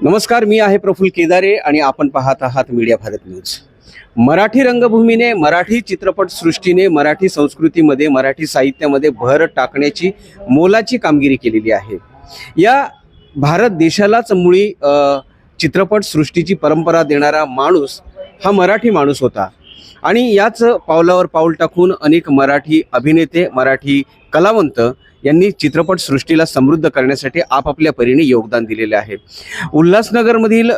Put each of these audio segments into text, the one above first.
नमस्कार मी आहे प्रफुल्ल केदारे आणि आपण पाहत आहात मीडिया भारत न्यूज. मराठी रंगभूमीने मराठी चित्रपट सृष्टीने मराठी संस्कृतीमध्ये मराठी साहित्यामध्ये भर टाकण्याची मोलाची कामगिरी केलेली आहे. या भारत देशालाच मुळी चित्रपटसृष्टीची चित्रपट सृष्टीची परंपरा देणारा माणूस हा मराठी माणूस होता. आणि याच पावलावर पाऊल टाकून अनेक मराठी अभिनेते मराठी कलावंत यांनी चित्रपट सृष्टीला समृद्ध करण्यासाठी आपापल्या परीने योगदान दिलेले आहे. उल्हासनगरमधील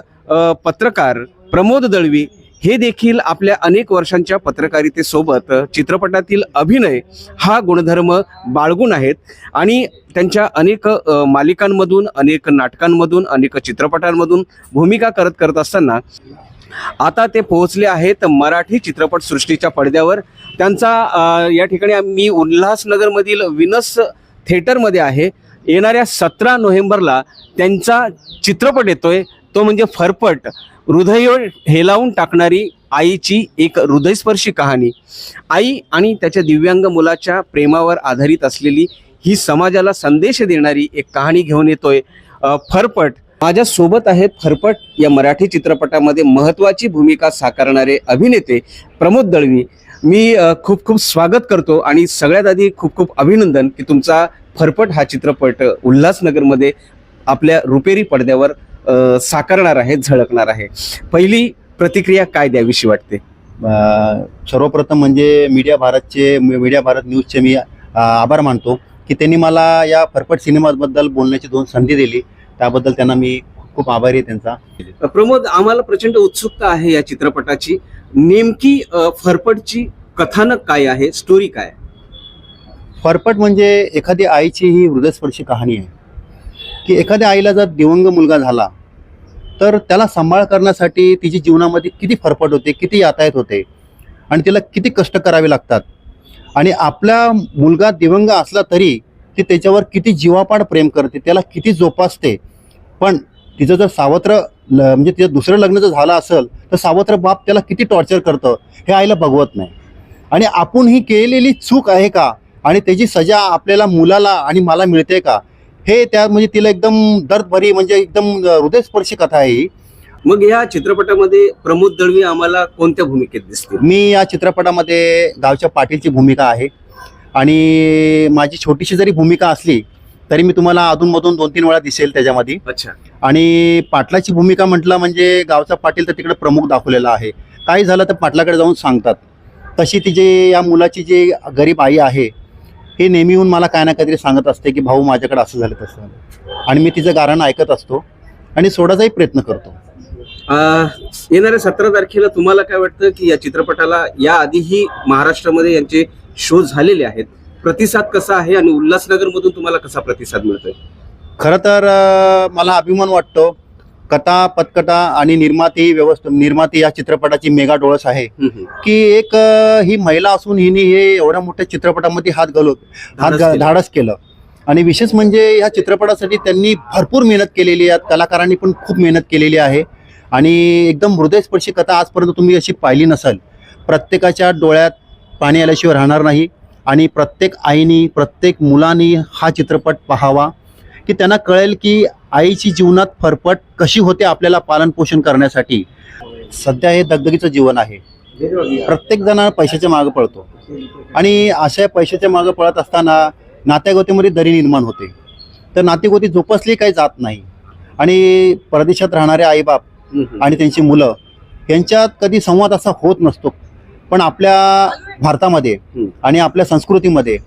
पत्रकार प्रमोद दळवी हे देखील आपल्या अनेक वर्षांच्या पत्रकारितेसोबत चित्रपटातील अभिनय हा गुणधर्म बाळगून आहेत. आणि त्यांच्या अनेक मालिकांमधून अनेक नाटकांमधून अनेक चित्रपटांमधून भूमिका करत करत असताना आता ते पोहोचले आहेत मराठी चित्रपटसृष्टीच्या पडद्यावर. त्यांचा या ठिकाणी मी उल्हासनगरमधील विनस थिएटरमध्ये आहे. येणाऱ्या सतरा नोव्हेंबरला त्यांचा चित्रपट येतोय. तो म्हणजे फरफट हृदय हेलावून टाकणारी आईची एक हृदयस्पर्शी कहाणी. आई आणि त्याच्या दिव्यांग मुलाच्या प्रेमावर आधारित असलेली ही समाजाला संदेश देणारी एक कहाणी घेऊन येतोय. फरफट. माझ्या सोबत आहेत फरफट या मराठी चित्रपटामध्ये महत्वाची भूमिका साकारणारे अभिनेते प्रमोद दळवी. मी खूप खूप स्वागत करतो आणि सगळ्यात आधी खूप खूप अभिनंदन की तुमचा फरफट हा चित्रपट उल्हासनगरमध्ये आपल्या रुपेरी पडद्यावर साकारणार आहे झळकणार आहे. पहिली प्रतिक्रिया काय द्यावीशी वाटते? सर्वप्रथम म्हणजे मीडिया भारतचे मीडिया भारत न्यूजचे मी आभार मानतो की त्यांनी मला या फरफट सिनेमाबद्दल बोलण्याची दोन संधी दिली. त्याबद्दल त्यांना मी खूप आभारी आहे त्यांचा. प्रमोद आम्हाला प्रचंड उत्सुकता आहे या चित्रपटाची. नेमकी फरफटची कथानक काय आहे? स्टोरी काय? फरफट म्हणजे एखादी आईची ही हृदयस्पर्शी कहाणी आहे. की एखाद्या आईला जर दिवंग मुलगा झाला तर त्याला सांभाळ करण्यासाठी तिची जीवनामध्ये किती फरफट होते किती यातायात होते आणि तिला किती कष्ट करावे लागतात. आणि आपला मुलगा दिवंग असला तरी ती त्याच्यावर किती जीवापाड प्रेम करते त्याला किती जोपासते. पण तिचं जर सावत्र ल म्हणजे तिचं दुसरं लग्न जर झालं असेल तर सावत्र बाप त्याला किती टॉर्चर करतं हे आईला बघवत नाही. आणि आपण ही केलेली चूक आहे का? आणि त्याची सजा आपल्याला मुलाला आणि मला मिळते का? हे त्या म्हणजे तिला एकदम दर्दभरी म्हणजे एकदम हृदयस्पर्शी कथा आहे ही. मग या चित्रपटामध्ये प्रमोद दळवी आम्हाला कोणत्या भूमिकेत दिसतील? मी या चित्रपटामध्ये गावच्या पाटीलची भूमिका आहे. आणि माझी छोटीशी जरी भूमिका असली तरी मी तुम्हाला अधूनमधून दोन तीन वेळा दिसेल त्याच्यामध्ये. अच्छा. आणि पाटलाची भूमिका म्हटलं म्हणजे गावचा पाटील तर तिकडे प्रमुख दाखवलेला आहे. काही झालं तर पाटलाकडे जाऊन सांगतात. तशी तिची या मुलाची जी गरीब आई आहे ही नेहमी येऊन मला काय ना काहीतरी सांगत असते की भाऊ माझ्याकडे असं झालं तसं झालं. आणि मी तिचं गाणं ऐकत असतो आणि सोडायचाही प्रयत्न करतो. येणाऱ्या सतरा तारखेला तुम्हाला काय वाटतं की या चित्रपटाला या आधीही महाराष्ट्रामध्ये यांचे शो झालेले आहेत? प्रतिसाद कसा आहे आणि उल्हासनगर मधून तुम्हाला कसा प्रतिसाद मिळतोय? खरं तर मला अभिमान वाटतो कथा पथकथा आणि निर्माती व्यवस्था निर्माती या चित्रपटाची मेगा डोळस आहे. की एक ही महिला असून हिने हे एवढ्या मोठ्या चित्रपटामध्ये हात घालून हात धाडस घा- केलं. धाडस केलं. आणि विशेष म्हणजे या चित्रपटासाठी त्यांनी भरपूर मेहनत केलेली आहे. कलाकारांनी पण खूप मेहनत केलेली आहे. आणि एकदम हृदयस्पर्शी कथा आजपर्यंत तुम्ही अशी पाहिली नसाल. प्रत्येकाच्या डोळ्यात पाणी आल्याशिवाय राहणार नाही. आणि प्रत्येक आईनी प्रत्येक मुलांनी हा चित्रपट पाहावा. की त्यांना कळेल की आईची जीवनात फरफट कशी होते आपल्याला पालनपोषण करण्यासाठी? सध्या हे दगदगीचं जीवन आहे. प्रत्येक जण पैशाच्या मागं पळतो. आणि अशा पैशाच्या मागं पळत असताना नात्यागोतीमध्ये दरी निर्माण होते. तर नातेगोती जोपासली काही जात नाही. आणि परदेशात राहणारे आईबाप आणि त्यांची मुलं यांच्यात कधी संवाद असा होत नसतो. पण आपल्या भारतामध्ये. आणि आपल्या संस्कृतीमध्ये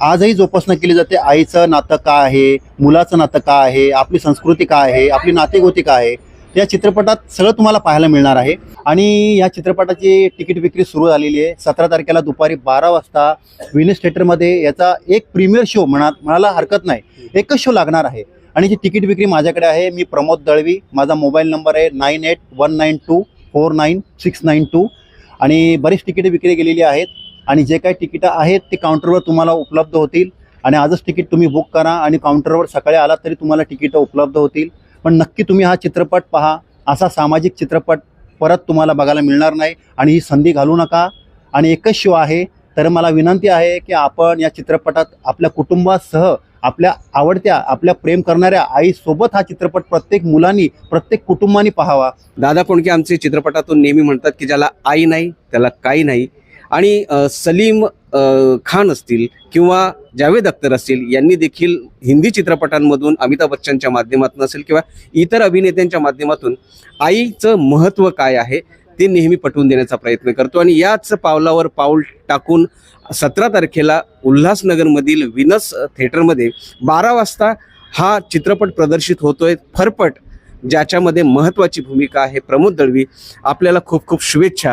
आजही जोपासना केली जाते आईचं नातं का आहे मुलाचं नातं का आहे आपली संस्कृती काय आहे आपली नातेगोती काय आहे या चित्रपटात सगळं तुम्हाला पाहायला मिळणार आहे. आणि या चित्रपटाची तिकीट विक्री सुरू झालेली आहे. सतरा तारखेला दुपारी बारा वाजता विनेस थिएटरमध्ये याचा एक प्रीमियर शो म्हणा म्हणायला हरकत नाही. एकच शो लागणार आहे. आणि जी तिकीट विक्री माझ्याकडे आहे मी प्रमोद दळवी माझा मोबाईल नंबर आहे nine eight one nine two four nine six nine two. आणि बरीच तिकीट विक्री गेलेली आहेत. आणि जे काही तिकीटं आहेत ते काउंटरवर तुम्हाला उपलब्ध होतील. आणि आजच तिकीट तुम्ही बुक करा आणि काउंटरवर सकाळी आलात तरी तुम्हाला तिकीटं उपलब्ध होतील. पण नक्की तुम्ही हा चित्रपट पहा. असा सामाजिक चित्रपट परत तुम्हाला बघायला मिळणार नाही. आणि ही संधी घालू नका. आणि एकच शो आहे. तर मला विनंती आहे की आपण या चित्रपटात आपल्या कुटुंबासह आपल्या आवडत्या आपल्या प्रेम करणाऱ्या आईसोबत हा चित्रपट प्रत्येक मुलांनी प्रत्येक कुटुंबानी पाहावा. दादा कोणके आमचे चित्रपटातून नेहमी म्हणतात की ज्याला आई नाही त्याला काही नाही. आणि सलीम खान असतील किंवा जावेद अख्तर असतील यांनी देखील हिंदी चित्रपटांमधून अमिताभ बच्चनच्या माध्यमातून असेल किंवा इतर अभिनेत्यांच्या माध्यमातून आईचं महत्त्व काय आहे ते नेहमी पटवून देण्याचा प्रयत्न करतो. आणि याच पावलावर पाऊल टाकून सतरा तारखेला उल्हासनगरमधील विनस थिएटरमध्ये बारा वाजता हा चित्रपट प्रदर्शित होतोय. फरपट ज्याच्यामध्ये महत्त्वाची भूमिका आहे प्रमोद दळवी. आपल्याला खूप खूप शुभेच्छा.